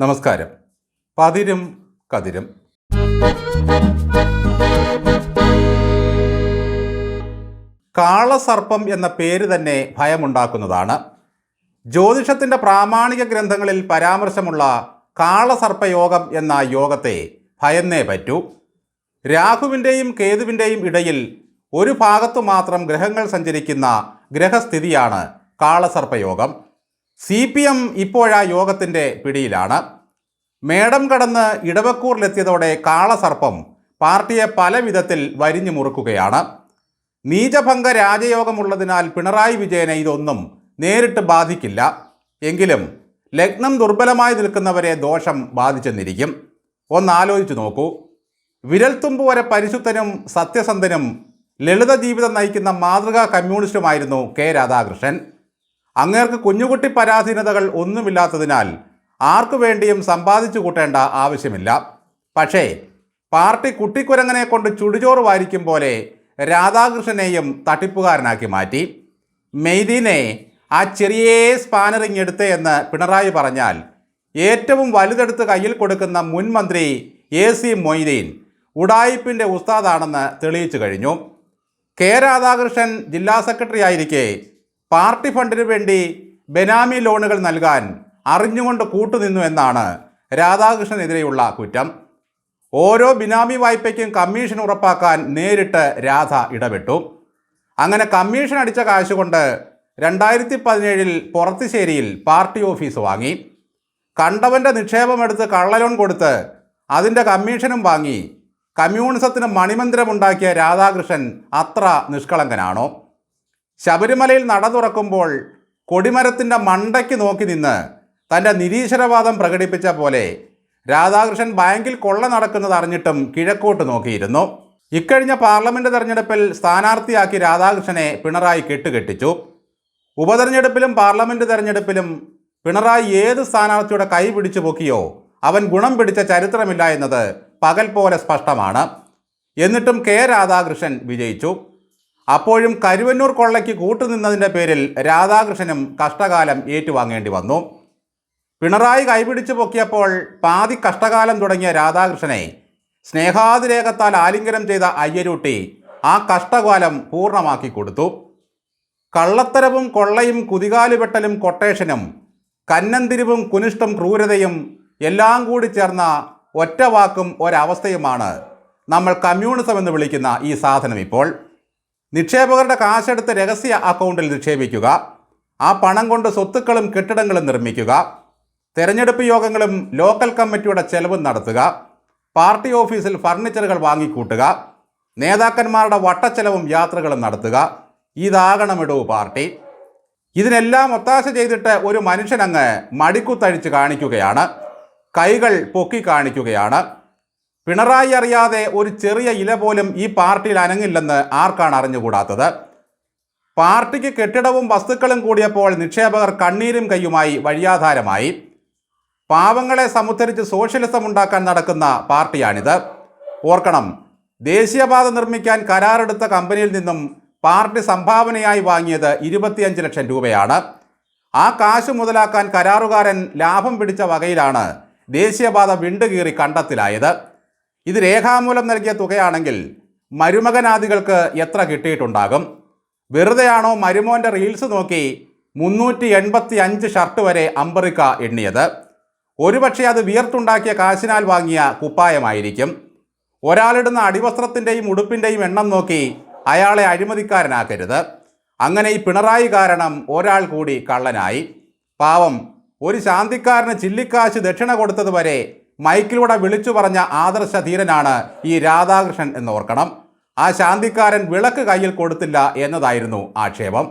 നമസ്കാരം. പതിരും കതിരും. കാളസർപ്പം എന്ന പേര് തന്നെ ഭയമുണ്ടാക്കുന്നതാണ്. ജ്യോതിഷത്തിന്റെ പ്രാമാണിക ഗ്രന്ഥങ്ങളിൽ പരാമർശമുള്ള കാളസർപ്പയോഗം എന്ന യോഗത്തെ ഭയന്നേ പറ്റൂ. രാഹുവിന്റെയും കേതുവിന്റെയും ഇടയിൽ ഒരു ഭാഗത്തു മാത്രം ഗ്രഹങ്ങൾ സഞ്ചരിക്കുന്ന ഗ്രഹസ്ഥിതിയാണ് കാളസർപ്പയോഗം. സി പി എം ഇപ്പോഴാ യോഗത്തിന്റെ പിടിയിലാണ്. മേടം കടന്ന് ഇടവക്കൂറിലെത്തിയതോടെ കാളസർപ്പം പാർട്ടിയെ പല വിധത്തിൽ വരിഞ്ഞു മുറുക്കുകയാണ്. നീചഭംഗ രാജയോഗമുള്ളതിനാൽ പിണറായി വിജയനെ ഇതൊന്നും നേരിട്ട് ബാധിക്കില്ല. എങ്കിലും ലഗ്നം ദുർബലമായി നിൽക്കുന്നവരെ ദോഷം ബാധിച്ചെന്നിരിക്കും. ഒന്നാലോചിച്ചു നോക്കൂ. വിരൽത്തുമ്പ് വരെ പരിശുദ്ധനും സത്യസന്ധനും ലളിത ജീവിതം നയിക്കുന്ന മാതൃകാ കമ്മ്യൂണിസ്റ്റുമായിരുന്നു കെ രാധാകൃഷ്ണൻ. അങ്ങേർക്ക് കുഞ്ഞുകുട്ടി പരാധീനതകൾ ഒന്നുമില്ലാത്തതിനാൽ ആർക്കു വേണ്ടിയും സമ്പാദിച്ചു കൂട്ടേണ്ട ആവശ്യമില്ല. പക്ഷേ പാർട്ടി കുട്ടിക്കുരങ്ങനെ കൊണ്ട് ചുടുചോറ് വാരിക്കും പോലെ രാധാകൃഷ്ണനെയും തട്ടിപ്പുകാരനാക്കി മാറ്റി. മെയ്തീനെ ആ ചെറിയ സ്പാനറിങ് എടുത്തേ എന്ന് പിണറായി പറഞ്ഞാൽ ഏറ്റവും വലുതെടുത്ത് കയ്യിൽ കൊടുക്കുന്ന മുൻ മന്ത്രി എ സി മൊയ്തീൻ ഉഡായിപ്പിന്റെ ഉസ്താദാണെന്ന് തെളിയിച്ചു കഴിഞ്ഞു. കെ രാധാകൃഷ്ണൻ ജില്ലാ സെക്രട്ടറി ആയിരിക്കെ പാർട്ടി ഫണ്ടിനു വേണ്ടി ബെനാമി ലോണുകൾ നൽകാൻ അറിഞ്ഞുകൊണ്ട് കൂട്ടുനിന്നു എന്നാണ് രാധാകൃഷ്ണനെതിരെയുള്ള കുറ്റം. ഓരോ ബിനാമി വായ്പയ്ക്കും കമ്മീഷൻ ഉറപ്പാക്കാൻ നേരിട്ട് രാധ ഇടപെട്ടു. അങ്ങനെ കമ്മീഷൻ അടിച്ച കാശ് കൊണ്ട് രണ്ടായിരത്തി പതിനേഴിൽ പുറത്തുശ്ശേരിയിൽ പാർട്ടി ഓഫീസ് വാങ്ങി. കണ്ടവന്റെ നിക്ഷേപമെടുത്ത് കള്ളലോൺ കൊടുത്ത് അതിന്റെ കമ്മീഷനും വാങ്ങി. കമ്മ്യൂണിസത്തിന് മണിമന്ദിരമുണ്ടാക്കിയ രാധാകൃഷ്ണൻ അത്ര നിഷ്കളങ്കനാണോ? ശബരിമലയിൽ നട തുറക്കുമ്പോൾ കൊടിമരത്തിന്റെ മണ്ടയ്ക്ക് നോക്കി നിന്ന് തന്റെ നിരീശ്വരവാദം പ്രകടിപ്പിച്ച പോലെ രാധാകൃഷ്ണൻ ബാങ്കിൽ കൊള്ള നടക്കുന്നത് അറിഞ്ഞിട്ടും കിഴക്കോട്ട് നോക്കിയിരുന്നു. ഇക്കഴിഞ്ഞ പാർലമെന്റ് തെരഞ്ഞെടുപ്പിൽ സ്ഥാനാർത്ഥിയാക്കി രാധാകൃഷ്ണനെ പിണറായി കെട്ടുകെട്ടിച്ചു. ഉപതെരഞ്ഞെടുപ്പിലും പാർലമെന്റ് തെരഞ്ഞെടുപ്പിലും പിണറായി ഏത് സ്ഥാനാർത്ഥിയുടെ കൈ പിടിച്ചു പൊക്കിയോ അവൻ ഗുണം പിടിച്ച ചരിത്രമില്ല എന്നത് പകൽ പോലെ സ്പഷ്ടമാണ്. എന്നിട്ടും കെ രാധാകൃഷ്ണൻ വിജയിച്ചു. അപ്പോഴും കരുവന്നൂർ കൊള്ളയ്ക്ക് കൂട്ടുനിന്നതിന്റെ പേരിൽ രാധാകൃഷ്ണനും കഷ്ടകാലം ഏറ്റുവാങ്ങേണ്ടി വന്നു. പിണറായി കൈപിടിച്ചു പൊക്കിയപ്പോൾ പാതി കഷ്ടകാലം തുടങ്ങിയ രാധാകൃഷ്ണനെ സ്നേഹാതിരേഖത്താൽ ആലിംഗനം ചെയ്ത അയ്യരൂട്ടി ആ കഷ്ടകാലം പൂർണമാക്കി കൊടുത്തു. കള്ളത്തരവും കൊള്ളയും കുതികാലുവെട്ടലും കൊട്ടേഷനും കന്നന്തിരിവും കുനിഷ്ടം ക്രൂരതയും എല്ലാം കൂടി ചേർന്ന ഒറ്റവാക്കും ഒരവസ്ഥയുമാണ് നമ്മൾ കമ്മ്യൂണിസം എന്ന് വിളിക്കുന്ന ഈ സാധനം ഇപ്പോൾ. നിക്ഷേപകരുടെ കാശെടുത്ത് രഹസ്യ അക്കൗണ്ടിൽ നിക്ഷേപിക്കുക. ആ പണം കൊണ്ട് സ്വത്തുക്കളും കെട്ടിടങ്ങളും നിർമ്മിക്കുക. തെരഞ്ഞെടുപ്പ് യോഗങ്ങളും ലോക്കൽ കമ്മിറ്റിയുടെ ചെലവും നടത്തുക. പാർട്ടി ഓഫീസിൽ ഫർണിച്ചറുകൾ വാങ്ങിക്കൂട്ടുക. നേതാക്കന്മാരുടെ വട്ടച്ചെലവും യാത്രകളും നടത്തുക. ഇതാകണം ഇടൂ പാർട്ടി. ഇതിനെല്ലാം ഒത്താശ ചെയ്തിട്ട് ഒരു മനുഷ്യനങ്ങ് മടിക്കുത്തഴിച്ച് കാണിക്കുകയാണ്. കൈകൾ പൊക്കി കാണിക്കുകയാണ്. പിണറായി അറിയാതെ ഒരു ചെറിയ ഇല പോലും ഈ പാർട്ടിയിൽ അനങ്ങില്ലെന്ന് ആർക്കാണ് അറിഞ്ഞുകൂടാത്തത്? പാർട്ടിക്ക് കെട്ടിടവും വസ്തുക്കളും കൂടിയപ്പോൾ നിക്ഷേപകർ കണ്ണീരും കയ്യുമായി വഴിയാധാരമായി. പാവങ്ങളെ സമുദ്ധരിച്ച് സോഷ്യലിസം ഉണ്ടാക്കാൻ നടക്കുന്ന പാർട്ടിയാണിത്. ഓർക്കണം ദേശീയപാത നിർമ്മിക്കാൻ കരാറെടുത്ത കമ്പനിയിൽ നിന്നും പാർട്ടി സംഭാവനയായി വാങ്ങിയത് ഇരുപത്തിയഞ്ച് ലക്ഷം രൂപയാണ്. ആ കാശ് മുതലാക്കാൻ കരാറുകാരൻ ലാഭം പിടിച്ച വകയിലാണ് ദേശീയപാത വിണ്ടുകീറി കണ്ടത്തിലായത്. ഇത് രേഖാമൂലം നൽകിയ തുകയാണെങ്കിൽ മരുമകനാദികൾക്ക് എത്ര കിട്ടിയിട്ടുണ്ടാകും? വെറുതെയാണോ മരുമോന്റെ റീൽസ് നോക്കി മുന്നൂറ്റി എൺപത്തി അഞ്ച് ഷർട്ട് വരെ അമ്പറിക്ക എണ്ണിയത്? ഒരുപക്ഷെ അത് വിയർത്തുണ്ടാക്കിയ കാശിനാൽ വാങ്ങിയ കുപ്പായമായിരിക്കും. ഒരാളിടുന്ന അടിവസ്ത്രത്തിന്റെയും ഉടുപ്പിന്റെയും എണ്ണം നോക്കി അയാളെ അഴിമതിക്കാരനാക്കരുത്. അങ്ങനെ ഈ പിണറായി കാരണം ഒരാൾ കൂടി കള്ളനായി. പാവം ഒരു ശാന്തിക്കാരന് ചില്ലിക്കാശ് ദക്ഷിണ കൊടുത്തതുവരെ മൈക്കിലൂടെ വിളിച്ചു പറഞ്ഞ ആദർശ ധീരനാണ് ഈ രാധാകൃഷ്ണൻ എന്നോർക്കണം. ആ ശാന്തിക്കാരൻ വിളക്ക് കയ്യിൽ കൊടുത്തില്ല എന്നതായിരുന്നു ആക്ഷേപം.